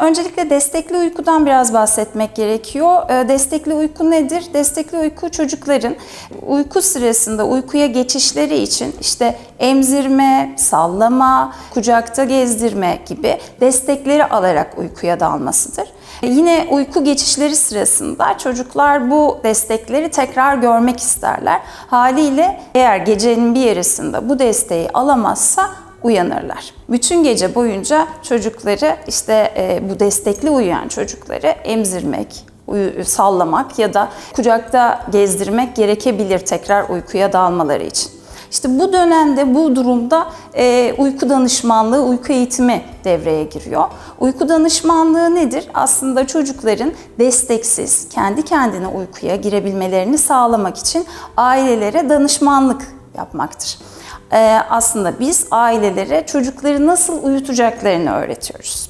Öncelikle destekli uykudan biraz bahsetmek gerekiyor. Ee, Destekli uyku nedir? Destekli uyku çocukların uyku sırasında uykuya geçişleri için işte emzirme, sallama, kucakta gezdirme gibi destekleri alarak uykuya dalmasıdır. Yine uyku geçişleri sırasında çocuklar bu destekleri tekrar görmek isterler. Haliyle eğer gecenin bir yarısında bu desteği alamazsa uyanırlar. Bütün gece boyunca çocukları işte e, bu destekli uyuyan çocukları emzirmek, sallamak ya da kucakta gezdirmek gerekebilir tekrar uykuya dalmaları için. İşte bu dönemde bu durumda e, uyku danışmanlığı, uyku eğitimi devreye giriyor. Uyku danışmanlığı nedir? Aslında çocukların desteksiz, kendi kendine uykuya girebilmelerini sağlamak için ailelere danışmanlık yapmaktır. E, aslında biz ailelere çocukları nasıl uyutacaklarını öğretiyoruz.